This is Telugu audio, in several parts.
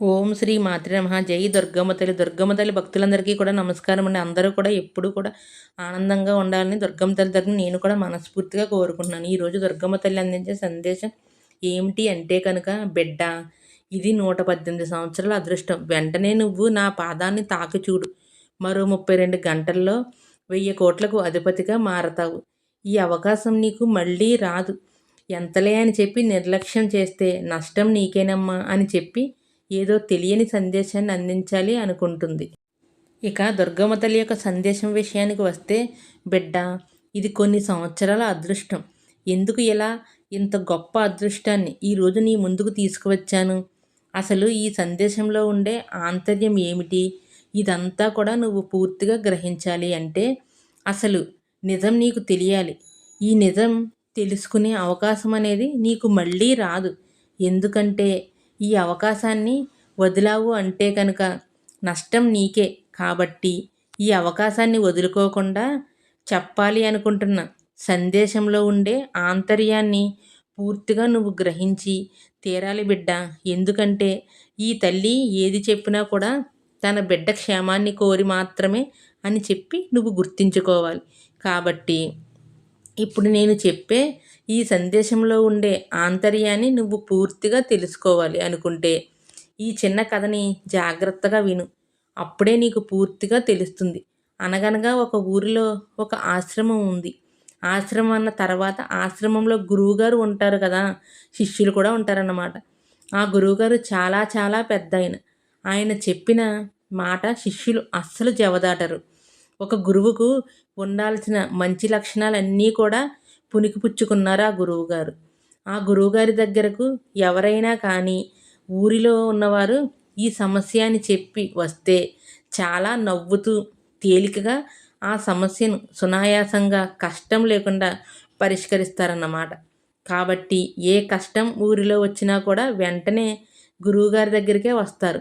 ఓం శ్రీ మాతృ నమ. జై దుర్గమ్మ తల్లి దుర్గమ్మ తల్లి భక్తులందరికీ కూడా నమస్కారం అండి. అందరూ కూడా ఎప్పుడు కూడా ఆనందంగా ఉండాలని దుర్గమ్మ తల్లి తరపున నేను కూడా మనస్ఫూర్తిగా కోరుకుంటున్నాను. ఈరోజు దుర్గమ్మ తల్లి అందించే సందేశం ఏమిటి అంటే కనుక బిడ్డ ఇది నూట పద్దెనిమిది సంవత్సరాల అదృష్టం. వెంటనే నువ్వు నా పాదాన్ని తాకి చూడు మరో ముప్పై రెండు గంటల్లో వెయ్యి కోట్లకు అధిపతిగా మారతావు. ఈ అవకాశం నీకు మళ్ళీ రాదు. ఎంతలే అని చెప్పి నిర్లక్ష్యం చేస్తే నష్టం నీకేనమ్మా అని చెప్పి ఏదో తెలియని సందేశాన్ని అందించాలి అనుకుంటుంది. ఇక దుర్గమ్మ తల్లి యొక్క సందేశం విషయానికి వస్తే బిడ్డ ఇది కొన్ని సంవత్సరాల అదృష్టం. ఎందుకు ఇలా? ఇంత గొప్ప అదృష్టాన్ని ఈరోజు నీ ముందుకు తీసుకువచ్చాను. అసలు ఈ సందేశంలో ఉండే ఆంతర్యం ఏమిటి? ఇదంతా కూడా నువ్వు పూర్తిగా గ్రహించాలి అంటే అసలు నిజం నీకు తెలియాలి. ఈ నిజం తెలుసుకునే అవకాశం అనేది నీకు మళ్ళీ రాదు. ఎందుకంటే ఈ అవకాశాన్ని వదిలావు అంటే కనుక నష్టం నీకే కాబట్టి ఈ అవకాశాన్ని వదులుకోకుండా చెప్పాలి అనుకుంటున్న సందేశంలో ఉండే ఆంతర్యాన్ని పూర్తిగా నువ్వు గ్రహించి తీరాలి బిడ్డ. ఎందుకంటే ఈ తల్లి ఏది చెప్పినా కూడా తన బిడ్డ క్షేమాన్ని కోరి మాత్రమే అని చెప్పి నువ్వు గుర్తించుకోవాలి. కాబట్టి ఇప్పుడు నేను చెప్పే ఈ సందేశంలో ఉండే ఆంతర్యాన్ని నువ్వు పూర్తిగా తెలుసుకోవాలి అనుకుంటే ఈ చిన్న కథని జాగ్రత్తగా విను. అప్పుడే నీకు పూర్తిగా తెలుస్తుంది. అనగనగా ఒక ఊరిలో ఒక ఆశ్రమం ఉంది. ఆశ్రమం అన్న తర్వాత ఆశ్రమంలో గురువుగారు ఉంటారు కదా శిష్యులు కూడా ఉంటారన్నమాట. ఆ గురువుగారు చాలా చాలా పెద్ద ఆయన ఆయన చెప్పిన మాట శిష్యులు అస్సలు జవదాటరు. ఒక గురువుకు ఉండాల్సిన మంచి లక్షణాలన్నీ కూడా పుణికిపుచ్చుకున్నారు ఆ గురువుగారు. ఆ గురువుగారి దగ్గరకు ఎవరైనా కానీ ఊరిలో ఉన్నవారు ఈ సమస్య అని చెప్పి వస్తే చాలా నవ్వుతూ తేలికగా ఆ సమస్యను సునాయాసంగా కష్టం లేకుండా పరిష్కరిస్తారన్నమాట. కాబట్టి ఏ కష్టం ఊరిలో వచ్చినా కూడా వెంటనే గురువుగారి దగ్గరికే వస్తారు.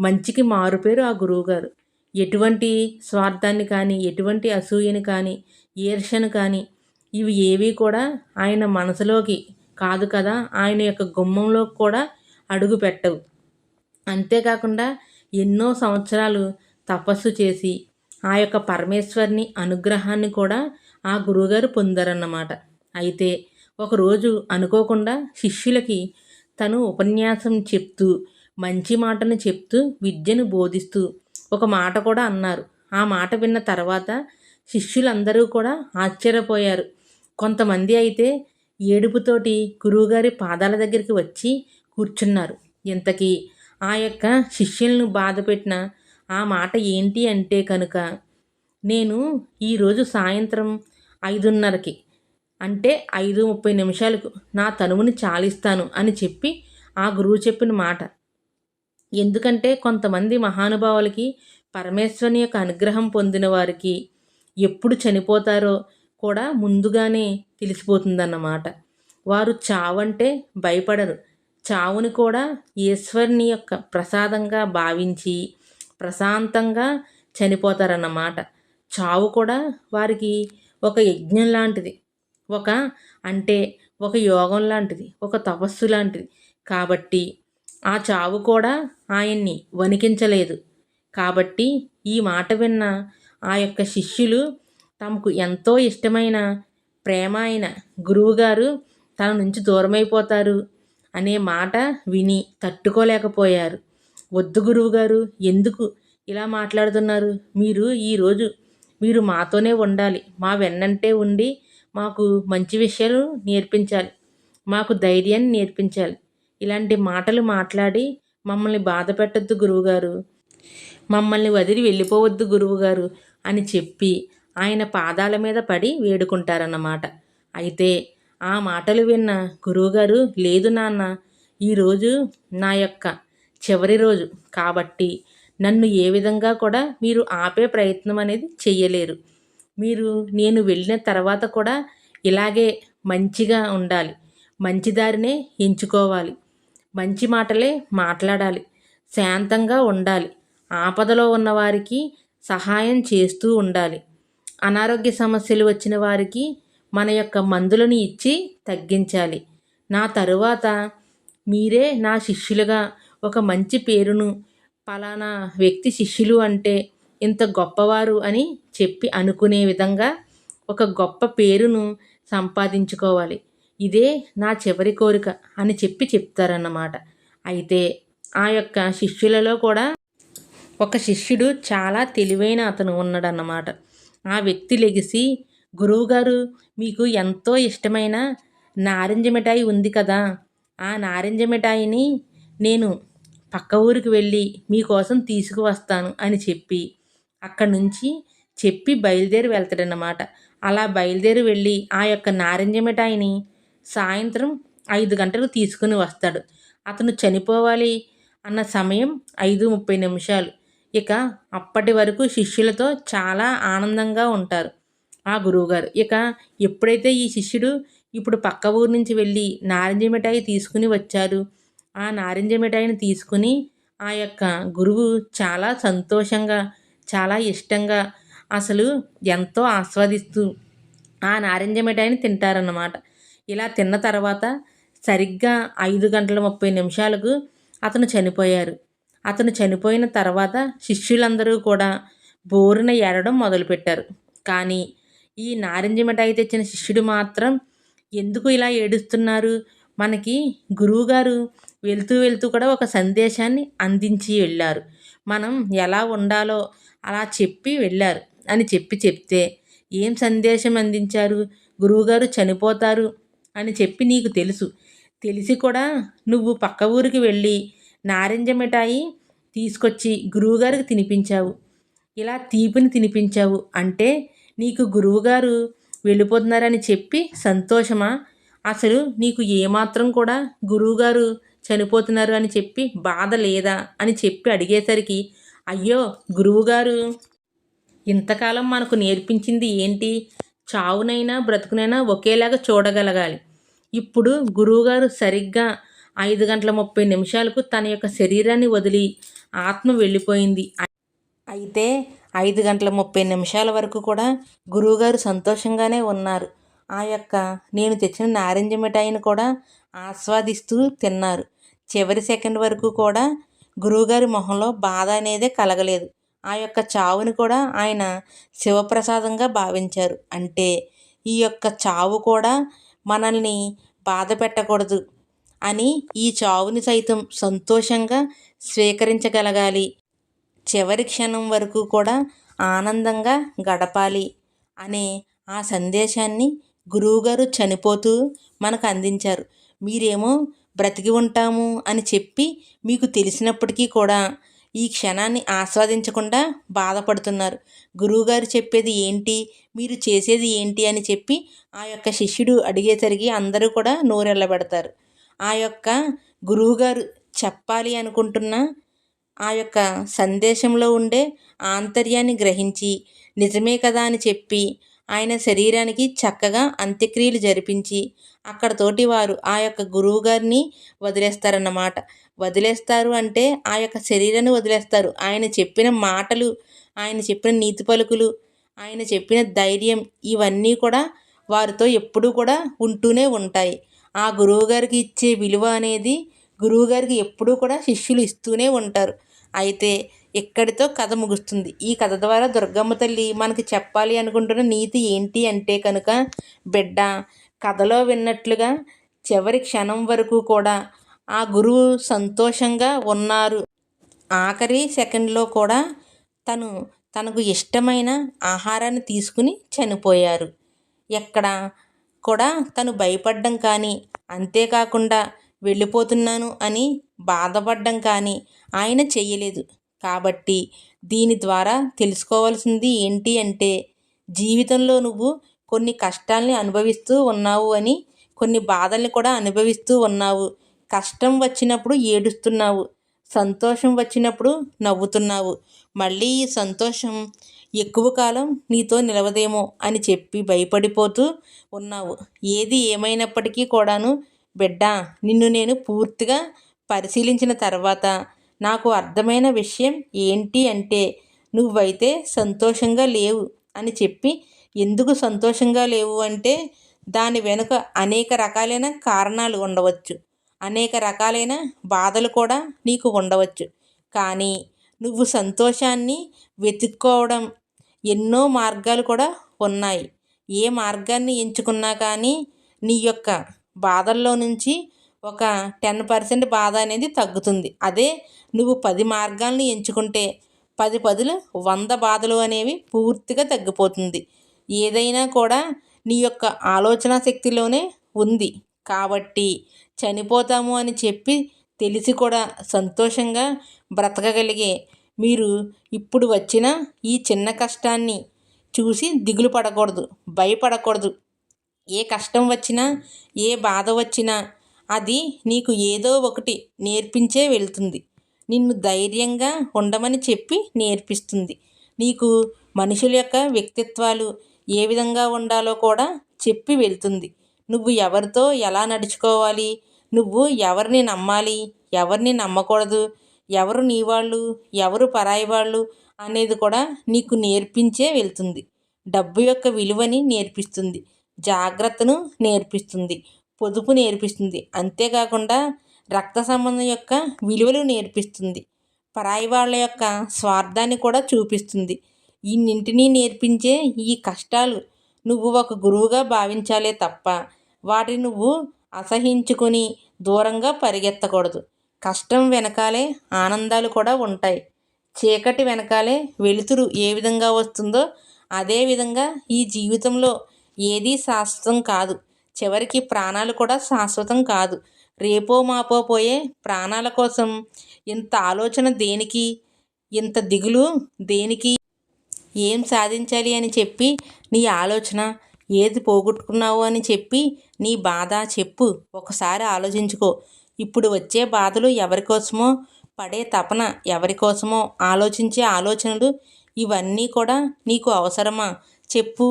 మంచికి మారుపేరు ఆ గురువుగారు. ఎటువంటి స్వార్థాన్ని కానీ ఎటువంటి అసూయని కానీ ఈర్షను కానీ ఇవి ఏవి కూడా ఆయన మనసులోకి కాదు కదా. ఆయన యొక్క గుమ్మంలో కూడా అడుగు పెట్టవు. అంతేకాకుండా ఎన్నో సంవత్సరాలు తపస్సు చేసి ఆ యొక్క పరమేశ్వరిని అనుగ్రహాన్ని కూడా ఆ గురువుగారు పొందారన్నమాట. అయితే ఒకరోజు అనుకోకుండా శిష్యులకి తను ఉపన్యాసం చెప్తూ మంచి మాటను చెప్తూ విద్యను బోధిస్తూ ఒక మాట కూడా అన్నారు. ఆ మాట విన్న తర్వాత శిష్యులందరూ కూడా ఆశ్చర్యపోయారు. కొంతమంది అయితే ఏడుపుతోటి గురువుగారి పాదాల దగ్గరికి వచ్చి కూర్చున్నారు. ఇంతకీ ఆ యొక్క శిష్యులను బాధపెట్టిన ఆ మాట ఏంటి అంటే కనుక నేను ఈరోజు సాయంత్రం ఐదున్నరకి అంటే ఐదు ముప్పై నిమిషాలకు నా తనువుని చాలిస్తాను అని చెప్పి ఆ గురువు చెప్పిన మాట. ఎందుకంటే కొంతమంది మహానుభావులకి పరమేశ్వరుని యొక్క అనుగ్రహం పొందిన వారికి ఎప్పుడు చనిపోతారో కూడా ముందుగానే తెలిసిపోతుందన్నమాట. వారు చావంటే భయపడరు. చావుని కూడా ఈశ్వరుని యొక్క ప్రసాదంగా భావించి ప్రశాంతంగా చనిపోతారన్నమాట. చావు కూడా వారికి ఒక యజ్ఞం లాంటిది. ఒక అంటే ఒక యోగం లాంటిది. ఒక తపస్సు లాంటిది. కాబట్టి ఆ చావు కూడా ఆయన్ని వణికించలేదు. కాబట్టి ఈ మాట విన్న ఆ యొక్క శిష్యులు తమకు ఎంతో ఇష్టమైన ప్రేమ అయిన గురువుగారు తన నుంచి దూరమైపోతారు అనే మాట విని తట్టుకోలేకపోయారు. వద్దు గురువుగారు ఎందుకు ఇలా మాట్లాడుతున్నారు? మీరు ఈరోజు మీరు మాతోనే ఉండాలి. మా వెన్నంటే ఉండి మాకు మంచి విషయాలు నేర్పించాలి. మాకు ధైర్యాన్ని నేర్పించాలి. ఇలాంటి మాటలు మాట్లాడి మమ్మల్ని బాధ పెట్టద్దు గురువుగారు. మమ్మల్ని వదిలి వెళ్ళిపోవద్దు గురువుగారు అని చెప్పి ఆయన పాదాల మీద పడి వేడుకుంటారన్నమాట. అయితే ఆ మాటలు విన్న గురువుగారు లేదు నాన్న ఈరోజు నా యొక్క చివరి రోజు కాబట్టి నన్ను ఏ విధంగా కూడా మీరు ఆపే ప్రయత్నం అనేది చెయ్యలేరు. మీరు నేను వెళ్ళిన తర్వాత కూడా ఇలాగే మంచిగా ఉండాలి. మంచి దారినే ఎంచుకోవాలి. మంచి మాటలే మాట్లాడాలి. శాంతంగా ఉండాలి. ఆపదలో ఉన్నవారికి సహాయం చేస్తూ ఉండాలి. అనారోగ్య సమస్యలు వచ్చిన వారికి మన యొక్క మందులను ఇచ్చి తగ్గించాలి. నా తరువాత మీరే నా శిష్యులుగా ఒక మంచి పేరును పలానా వ్యక్తి శిష్యులు అంటే ఇంత గొప్పవారు అని చెప్పి అనుకునే విధంగా ఒక గొప్ప పేరును సంపాదించుకోవాలి. ఇదే నా చివరి కోరిక అని చెప్పి చెప్తారన్నమాట. అయితే ఆ యొక్క శిష్యులలో కూడా ఒక శిష్యుడు చాలా తెలివైన అతను ఉన్నాడన్నమాట. ఆ వ్యక్తి లెగిసి గురువుగారు మీకు ఎంతో ఇష్టమైన నారింజ మిఠాయి ఉంది కదా. ఆ నారింజ మిఠాయిని నేను పక్క ఊరికి వెళ్ళి మీకోసం తీసుకువస్తాను అని చెప్పి అక్కడి నుంచి చెప్పి బయలుదేరి వెళ్తాడన్నమాట. అలా బయలుదేరి వెళ్ళి ఆ యొక్క నారింజ మిఠాయిని సాయంత్రం ఐదు గంటలకు తీసుకుని వస్తాడు. అతను చనిపోవాలి అన్న సమయం ఐదు ముప్పై నిమిషాలు. ఇక అప్పటి వరకు శిష్యులతో చాలా ఆనందంగా ఉంటారు. ఆ గురువుగారు. ఇక ఎప్పుడైతే ఈ శిష్యుడు ఇప్పుడు పక్క ఊరు నుంచి వెళ్ళి నారింజ మిఠాయి తీసుకుని వచ్చారు ఆ నారింజ మిఠాయిని తీసుకుని ఆ యొక్క గురువు చాలా సంతోషంగా చాలా ఇష్టంగా అసలు ఎంతో ఆస్వాదిస్తూ ఆ నారింజ మిఠాయిని తింటారన్నమాట. ఇలా తిన్న తర్వాత సరిగ్గా ఐదు గంటల ముప్పై నిమిషాలకు అతను చనిపోయారు. అతను చనిపోయిన తర్వాత శిష్యులందరూ కూడా బోరున ఏడడం మొదలుపెట్టారు. కానీ ఈ నారింజ మిఠాయి తెచ్చిన శిష్యుడు మాత్రం ఎందుకు ఇలా ఏడుస్తున్నారు? మనకి గురువుగారు వెళ్తూ వెళ్తూ కూడా ఒక సందేశాన్ని అందించి వెళ్ళారు. మనం ఎలా ఉండాలో అలా చెప్పి వెళ్ళారు అని చెప్పి చెప్తే ఏం సందేశం అందించారు? గురువుగారు చనిపోతారు అని చెప్పి నీకు తెలుసు. తెలిసి కూడా నువ్వు పక్క ఊరికి వెళ్ళి నారింజ మిఠాయి తీసుకొచ్చి గురువుగారికి తినిపించావు. ఇలా తీపిని తినిపించావు అంటే నీకు గురువుగారు వెళ్ళిపోతున్నారని చెప్పి సంతోషమా? అసలు నీకు ఏమాత్రం కూడా గురువుగారు చనిపోతున్నారు అని చెప్పి బాధ లేదా అని చెప్పి అడిగేసరికి అయ్యో గురువుగారు ఇంతకాలం మనకు నేర్పించింది ఏంటి? చావునైనా బ్రతుకునైనా ఒకేలాగా చూడగలగాలి. ఇప్పుడు గురువుగారు సరిగ్గా ఐదు గంటల ముప్పై నిమిషాలకు తన యొక్క శరీరాన్ని వదిలి ఆత్మ వెళ్ళిపోయింది. అయితే ఐదు గంటల ముప్పై నిమిషాల వరకు కూడా గురువుగారు సంతోషంగానే ఉన్నారు. ఆ యొక్క నేను తెచ్చిన నారింజ మిఠాయిని కూడా ఆస్వాదిస్తూ తిన్నారు. చివరి సెకండ్ వరకు కూడా గురువుగారి మొహంలో బాధ అనేదే కలగలేదు. ఆ యొక్క చావుని కూడా ఆయన శివప్రసాదంగా భావించారు. అంటే ఈ యొక్క చావు కూడా మనల్ని బాధ పెట్టకూడదు అని ఈ చావుని సైతం సంతోషంగా స్వీకరించగలగాలి. చివరి క్షణం వరకు కూడా ఆనందంగా గడపాలి అనే ఆ సందేశాన్ని గురువుగారు చనిపోతూ మనకు అందించారు. మీరేమో బ్రతికి ఉంటాము అని చెప్పి మీకు తెలిసినప్పటికీ కూడా ఈ క్షణాన్ని ఆస్వాదించకుండా బాధపడుతున్నారు. గురువుగారు చెప్పేది ఏంటి? మీరు చేసేది ఏంటి? అని చెప్పి ఆ యొక్క శిష్యుడు అడిగేసరికి అందరూ కూడా నోరెళ్ళబెడతారు. ఆ యొక్క గురువుగారు చెప్పాలి అనుకుంటున్న ఆ యొక్క సందేశంలో ఉండే ఆంతర్యాన్ని గ్రహించి నిజమే కదా అని చెప్పి ఆయన శరీరానికి చక్కగా అంత్యక్రియలు జరిపించి అక్కడతోటి వారు ఆ యొక్క గురువు గారిని వదిలేస్తారన్నమాట. వదిలేస్తారు అంటే ఆ యొక్క శరీరాన్ని వదిలేస్తారు. ఆయన చెప్పిన మాటలు ఆయన చెప్పిన నీతి పలుకులు ఆయన చెప్పిన ధైర్యం ఇవన్నీ కూడా వారితో ఎప్పుడూ కూడా ఉంటూనే ఉంటాయి. ఆ గురువుగారికి ఇచ్చే విలువ అనేది గురువుగారికి ఎప్పుడూ కూడా శిష్యులు ఇస్తూనే ఉంటారు. అయితే ఇక్కడితో కథ ముగుస్తుంది. ఈ కథ ద్వారా దుర్గమ్మ తల్లి మనకి చెప్పాలి అనుకుంటున్న నీతి ఏంటి అంటే కనుక బిడ్డ కథలో విన్నట్లుగా చివరి క్షణం వరకు కూడా ఆ గురువు సంతోషంగా ఉన్నారు. ఆఖరి సెకండ్లో కూడా తను తనకు ఇష్టమైన ఆహారాన్ని తీసుకుని చనిపోయారు. ఎక్కడ కూడా తను భయపడ్డం కానీ అంతేకాకుండా వెళ్ళిపోతున్నాను అని బాధపడ్డం కానీ ఆయన చెయ్యలేదు. కాబట్టి దీని ద్వారా తెలుసుకోవాల్సింది ఏంటి అంటే జీవితంలో నువ్వు కొన్ని కష్టాల్ని అనుభవిస్తూ ఉన్నావు అని కొన్ని బాధల్ని కూడా అనుభవిస్తూ ఉన్నావు. కష్టం వచ్చినప్పుడు ఏడుస్తున్నావు. సంతోషం వచ్చినప్పుడు నవ్వుతున్నావు. మళ్ళీ ఈ సంతోషం ఎక్కువ కాలం నీతో నిలవదేమో అని చెప్పి భయపడిపోతూ ఉన్నావు. ఏది ఏమైనప్పటికీ కూడాను బిడ్డ నిన్ను నేను పూర్తిగా పరిశీలించిన తర్వాత నాకు అర్థమైన విషయం ఏంటి అంటే నువ్వైతే సంతోషంగా లేవు అని చెప్పి ఎందుకు సంతోషంగా లేవు అంటే దాని వెనుక అనేక రకాలైన కారణాలు ఉండవచ్చు. అనేక రకాలైన బాధలు కూడా నీకు ఉండవచ్చు. కానీ నువ్వు సంతోషాన్ని వెతుక్కోవడం ఎన్నో మార్గాలు కూడా ఉన్నాయి. ఏ మార్గాన్ని ఎంచుకున్నా కానీ నీ యొక్క బాధల్లో నుంచి ఒక టెన్ పర్సెంట్ బాధ అనేది తగ్గుతుంది. అదే నువ్వు పది మార్గాలను ఎంచుకుంటే పది పదులు వంద బాధలు అనేవి పూర్తిగా తగ్గిపోతుంది. ఏదైనా కూడా నీ యొక్క ఆలోచన శక్తిలోనే ఉంది. కాబట్టి చనిపోతాము అని చెప్పి తెలిసి కూడా సంతోషంగా బ్రతకగలిగే మీరు ఇప్పుడు వచ్చిన ఈ చిన్న కష్టాన్ని చూసి దిగులు పడకూడదు భయపడకూడదు. ఏ కష్టం వచ్చినా ఏ బాధ వచ్చినా అది నీకు ఏదో ఒకటి నేర్పించే వెళ్తుంది. నిన్ను ధైర్యంగా ఉండమని చెప్పి నేర్పిస్తుంది. నీకు మనుషుల యొక్క వ్యక్తిత్వాలు ఏ విధంగా ఉండాలో కూడా చెప్పి వెళ్తుంది. నువ్వు ఎవరితో ఎలా నడుచుకోవాలి? నువ్వు ఎవరిని నమ్మాలి? ఎవరిని నమ్మకూడదు? ఎవరు నీ వాళ్ళు? ఎవరు పరాయి వాళ్ళు? అనేది కూడా నీకు నేర్పించే వెళ్తుంది. డబ్బు యొక్క విలువని నేర్పిస్తుంది. జాగ్రత్తను నేర్పిస్తుంది పొదుపు నేర్పిస్తుంది. అంతేకాకుండా రక్త సంబంధం యొక్క విలువలు నేర్పిస్తుంది. పరాయి వాళ్ళ యొక్క స్వార్థాన్ని కూడా చూపిస్తుంది. ఇన్నింటినీ నేర్పించే ఈ కష్టాలు నువ్వు ఒక గురువుగా భావించాలే తప్ప వాటిని నువ్వు అసహించుకొని దూరంగా పరిగెత్తకూడదు. కష్టం వెనకాలే ఆనందాలు కూడా ఉంటాయి. చీకటి వెనకాలే వెలుతురు ఏ విధంగా వస్తుందో అదే విధంగా ఈ జీవితంలో ఏదీ శాశ్వతం కాదు. చివరికి ప్రాణాలు కూడా శాశ్వతం కాదు. రేపో మాపో పోయే ప్రాణాల కోసం ఇంత ఆలోచన దేనికి? ఇంత దిగులు దేనికి? ఏం సాధించాలి అని చెప్పి నీ ఆలోచన? ఏది పోగొట్టుకున్నావు అని చెప్పి నీ బాధ చెప్పు. ఒకసారి ఆలోచించుకో. ఇప్పుడు వచ్చే బాధలు ఎవరి కోసమో పడే తపన ఎవరి కోసమో ఆలోచించే ఆలోచనలు ఇవన్నీ కూడా నీకు అవసరమా? చెప్పు.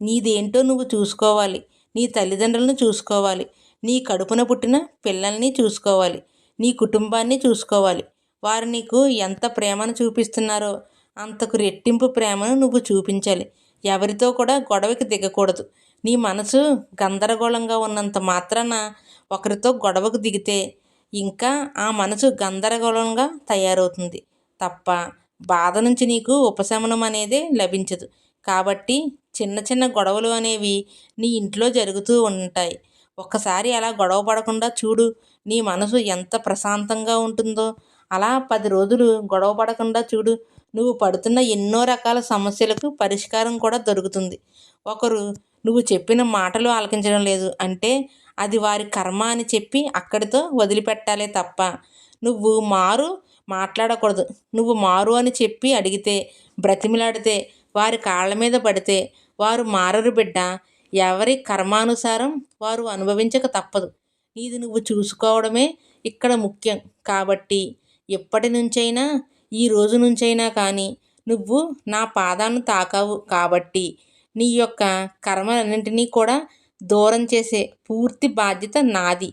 నీదేంటో నువ్వు చూసుకోవాలి. నీ తల్లిదండ్రులను చూసుకోవాలి. నీ కడుపున పుట్టిన పిల్లల్ని చూసుకోవాలి. నీ కుటుంబాన్ని చూసుకోవాలి. వారు నీకు ఎంత ప్రేమను చూపిస్తున్నారో అంతకు రెట్టింపు ప్రేమను నువ్వు చూపించాలి. ఎవరితో కూడా గొడవకి దిగకూడదు. నీ మనసు గందరగోళంగా ఉన్నంత మాత్రాన ఒకరితో గొడవకు దిగితే ఇంకా ఆ మనసు గందరగోళంగా తయారవుతుంది. తప్ప బాధ నుంచి నీకు ఉపశమనం అనేది లభించదు. కాబట్టి చిన్న చిన్న గొడవలు అనేవి నీ ఇంట్లో జరుగుతూ ఉంటాయి. ఒక్కసారి అలా గొడవ పడకుండా చూడు నీ మనసు ఎంత ప్రశాంతంగా ఉంటుందో. అలా పది రోజులు గొడవ పడకుండా చూడు నువ్వు పడుతున్న ఎన్నో రకాల సమస్యలకు పరిష్కారం కూడా దొరుకుతుంది. ఒకరు నువ్వు చెప్పిన మాటలు ఆలకించడం లేదు అంటే అది వారి కర్మ అని చెప్పి అక్కడితో వదిలిపెట్టాలే తప్ప. నువ్వు మారు మాట్లాడకూడదు. నువ్వు మారు అని చెప్పి అడిగితే బ్రతిమిలాడితే వారి కాళ్ళ మీద పడితే వారు మారరు బిడ్డ. ఎవరి కర్మానుసారం వారు అనుభవించక తప్పదు. నీది నువ్వు చూసుకోవడమే ఇక్కడ ముఖ్యం. కాబట్టి ఎప్పటి నుంచైనా ఈ రోజు నుంచైనా కానీ నువ్వు నా పాదాన్ని తాకావు కాబట్టి నీ యొక్క కర్మలన్నింటినీ కూడా దూరం చేసే పూర్తి బాధ్యత నాది.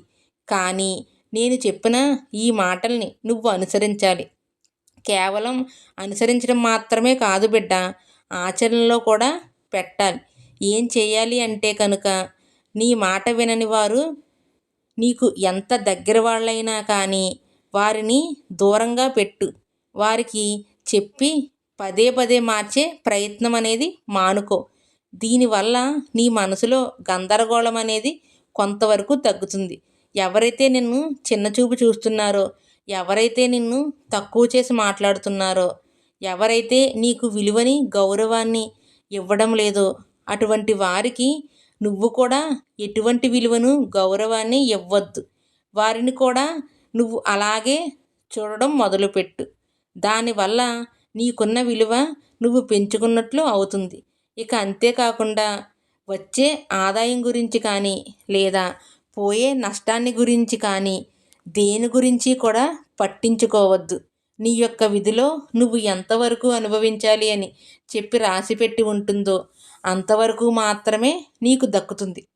కానీ నేను చెప్పిన ఈ మాటల్ని నువ్వు అనుసరించాలి. కేవలం అనుసరించడం మాత్రమే కాదు బిడ్డ. ఆచరణలో కూడా పెట్టాలి. ఏం చేయాలి అంటే కనుక నీ మాట వినని వారు నీకు ఎంత దగ్గర వాళ్ళైనా కానీ వారిని దూరంగా పెట్టు. వారికి చెప్పి పదే పదే మార్చే ప్రయత్నం అనేది మానుకో. దీనివల్ల నీ మనసులో గందరగోళం అనేది కొంతవరకు తగ్గుతుంది. ఎవరైతే నిన్ను చిన్నచూపు చూస్తున్నారో ఎవరైతే నిన్ను తక్కువ చేసి మాట్లాడుతున్నారో ఎవరైతే నీకు విలువని గౌరవాన్ని ఇవ్వడం లేదో అటువంటి వారికి నువ్వు కూడా ఎటువంటి విలువను గౌరవాన్ని ఇవ్వద్దు. వారిని కూడా నువ్వు అలాగే చూడడం మొదలుపెట్టు. దానివల్ల నీకున్న విలువ నువ్వు పెంచుకున్నట్లు అవుతుంది. ఇక అంతేకాకుండా వచ్చే ఆదాయం గురించి కానీ లేదా పోయే నష్టాన్ని గురించి కానీ దేని గురించి కూడా పట్టించుకోవద్దు. నీ యొక్క విధిలో నువ్వు ఎంతవరకు అనుభవించాలి అని చెప్పి రాసిపెట్టి ఉంటుందో అంతవరకు మాత్రమే నీకు దక్కుతుంది.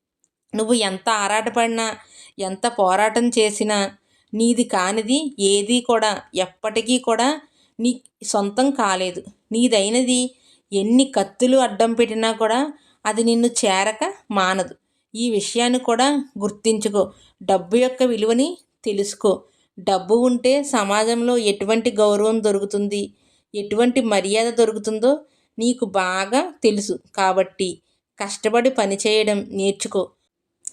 నువ్వు ఎంత ఆరాటపడినా ఎంత పోరాటం చేసినా నీది కానిది ఏది కూడా ఎప్పటికీ కూడా నీ సొంతం కాలేదు. నీదైనది ఎన్ని కత్తులు అడ్డం పెట్టినా కూడా అది నిన్ను చేరక మానదు. ఈ విషయాన్ని కూడా గుర్తించుకో. డబ్బు యొక్క విలువని తెలుసుకో. డబ్బు ఉంటే సమాజంలో ఎటువంటి గౌరవం దొరుకుతుంది? ఎటువంటి మర్యాద దొరుకుతుందో నీకు బాగా తెలుసు. కాబట్టి కష్టపడి పనిచేయడం నేర్చుకో.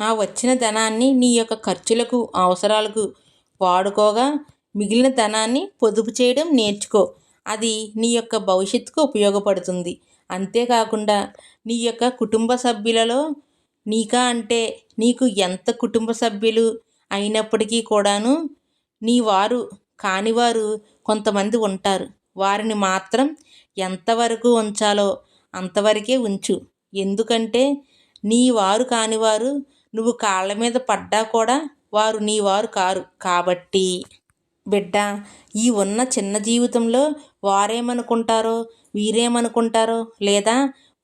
ఆ వచ్చిన ధనాన్ని నీ యొక్క ఖర్చులకు అవసరాలకు వాడుకోగా మిగిలిన ధనాన్ని పొదుపు చేయడం నేర్చుకో. అది నీ యొక్క భవిష్యత్తుకు ఉపయోగపడుతుంది. అంతేకాకుండా నీ యొక్క కుటుంబ సభ్యులలో నీకా అంటే నీకు ఎంత కుటుంబ సభ్యులు అయినప్పటికీ కూడాను నీ వారు కానివారు కొంతమంది ఉంటారు. వారిని మాత్రం ఎంతవరకు ఉంచాలో అంతవరకే ఉంచు. ఎందుకంటే నీ వారు కానివారు నువ్వు కాళ్ళ మీద పడ్డా కూడా వారు నీ వారు కారు. కాబట్టి బిడ్డ ఈ ఉన్న చిన్న జీవితంలో వారేమనుకుంటారో వీరేమనుకుంటారో లేదా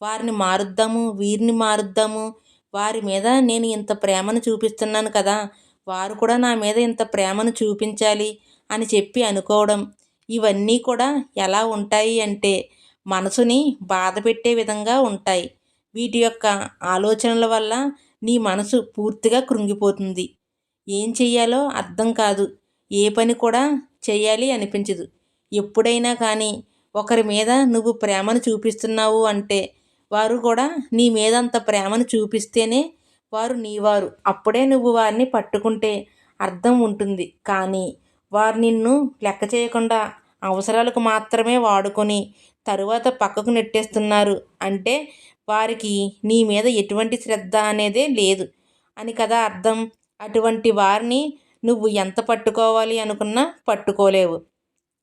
వారిని మారుద్దాము వీరిని మారుద్దాము వారి మీద నేను ఇంత ప్రేమను చూపిస్తున్నాను కదా వారు కూడా నా మీద ఇంత ప్రేమను చూపించాలి అని చెప్పి అనుకోవడం. ఇవన్నీ కూడా ఎలా ఉంటాయి అంటే మనసుని బాధ పెట్టే విధంగా ఉంటాయి. వీటి యొక్క ఆలోచనల వల్ల నీ మనసు పూర్తిగా కృంగిపోతుంది. ఏం చెయ్యాలో అర్థం కాదు. ఏ పని కూడా చేయాలి అనిపించదు. ఎప్పుడైనా కానీ ఒకరి మీద నువ్వు ప్రేమను చూపిస్తున్నావు అంటే వారు కూడా నీ మీద అంత ప్రేమను చూపిస్తేనే వారు నీవారు. అప్పుడే నువ్వు వారిని పట్టుకుంటే అర్థం ఉంటుంది. కానీ వారు నిన్ను లెక్క చేయకుండా అవసరాలకు మాత్రమే వాడుకొని తరువాత పక్కకు నెట్టేస్తున్నారు అంటే వారికి నీ మీద ఎటువంటి శ్రద్ధ అనేదే లేదు. అని కదా అర్థం. అటువంటి వారిని నువ్వు ఎంత పట్టుకోవాలి అనుకున్నా పట్టుకోలేవు.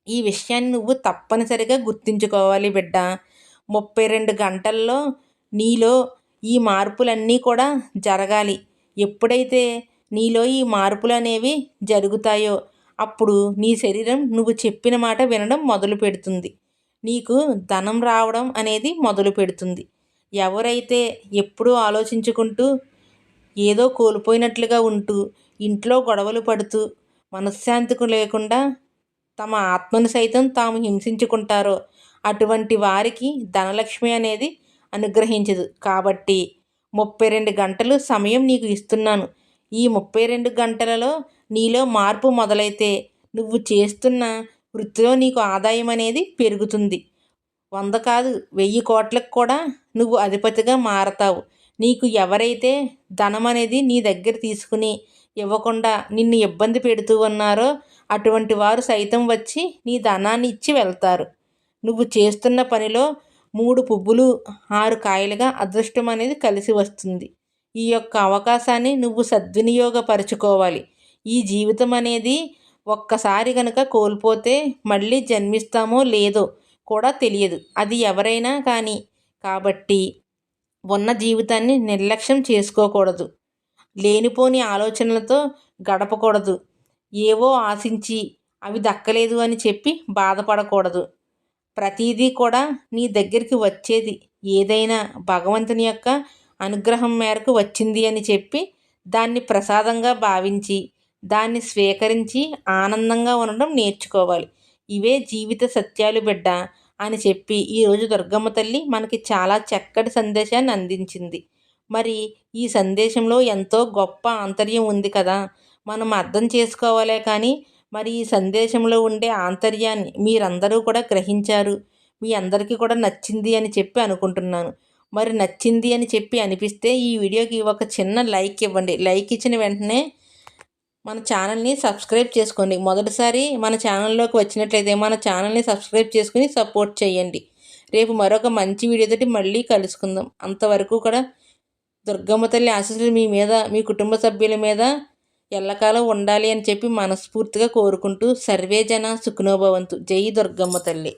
ఈ విషయాన్ని నువ్వు తప్పనిసరిగా గుర్తుంచుకోవాలి బిడ్డ. ముప్పై రెండు గంటల్లో నీలో ఈ మార్పులన్నీ కూడా జరగాలి. ఎప్పుడైతే నీలో ఈ మార్పులు అనేవి జరుగుతాయో అప్పుడు నీ శరీరం నువ్వు చెప్పిన మాట వినడం మొదలు పెడుతుంది. నీకు ధనం రావడం అనేది మొదలు పెడుతుంది. ఎవరైతే ఎప్పుడూ ఆలోచించుకుంటూ ఏదో కోల్పోయినట్లుగా ఉంటూ ఇంట్లో గొడవలు పడుతూ మనశ్శాంతికి లేకుండా తమ ఆత్మను సైతం తాము హింసించుకుంటారో అటువంటి వారికి ధనలక్ష్మి అనేది అనుగ్రహించదు. కాబట్టి ముప్పై రెండు గంటలు సమయం నీకు ఇస్తున్నాను. ఈ ముప్పై రెండు గంటలలో నీలో మార్పు మొదలైతే నువ్వు చేస్తున్న వృత్తిలో నీకు ఆదాయం అనేది పెరుగుతుంది. వంద కాదు వెయ్యి కోట్లకు కూడా నువ్వు అధిపతిగా మారతావు. నీకు ఎవరైతే ధనం అనేది నీ దగ్గర తీసుకుని ఇవ్వకుండా నిన్ను ఇబ్బంది పెడుతూ ఉన్నారో అటువంటి వారు సైతం వచ్చి నీ ధనాన్ని ఇచ్చి వెళ్తారు. నువ్వు చేస్తున్న పనిలో మూడు పువ్వులు ఆరు కాయలుగా అదృష్టం అనేది కలిసి వస్తుంది. ఈ యొక్క అవకాశాన్ని నువ్వు సద్వినియోగపరచుకోవాలి. ఈ జీవితం అనేది ఒక్కసారి కనుక కోల్పోతే మళ్ళీ జన్మిస్తామో లేదో కూడా తెలియదు. అది ఎవరైనా కానీ. కాబట్టి ఉన్న జీవితాన్ని నిర్లక్ష్యం చేసుకోకూడదు. లేనిపోని ఆలోచనలతో గడపకూడదు. ఏవో ఆశించి అవి దక్కలేదు అని చెప్పి బాధపడకూడదు. ప్రతీదీ కూడా నీ దగ్గరికి వచ్చేది. ఏదైనా భగవంతుని యొక్క అనుగ్రహం మేరకు వచ్చింది అని చెప్పి దాన్ని ప్రసాదంగా భావించి దాన్ని స్వీకరించి ఆనందంగా ఉండడం నేర్చుకోవాలి. ఇవే జీవిత సత్యాలు బిడ్డ అని చెప్పి ఈరోజు దుర్గమ్మ తల్లి మనకి చాలా చక్కటి సందేశాన్ని అందించింది. మరి ఈ సందేశంలో ఎంతో గొప్ప ఆంతర్యం ఉంది కదా. మనం అర్థం చేసుకోవాలే కానీ మరి ఈ సందేశంలో ఉండే ఆంతర్యాన్ని మీరందరూ కూడా గ్రహించారు. మీ అందరికీ కూడా నచ్చింది అని చెప్పి అనుకుంటున్నాను. మరి నచ్చింది అని చెప్పి అనిపిస్తే ఈ వీడియోకి ఒక చిన్న లైక్ ఇవ్వండి. లైక్ ఇచ్చిన వెంటనే మన ఛానల్ని సబ్స్క్రైబ్ చేసుకోండి. మొదటిసారి మన ఛానల్లోకి వచ్చినట్లయితే మన ఛానల్ని సబ్స్క్రైబ్ చేసుకుని సపోర్ట్ చేయండి. రేపు మరొక మంచి వీడియోతోటి మళ్ళీ కలుసుకుందాం. అంతవరకు కూడా దుర్గమ్మ తల్లి ఆశీస్సులు మీ మీద మీ కుటుంబ సభ్యుల మీద ఎల్లకాలం ఉండాలి అని చెప్పి మనస్ఫూర్తిగా కోరుకుంటూ సర్వేజన సుఖనోభవంతు జై దుర్గమ్మ తల్లి.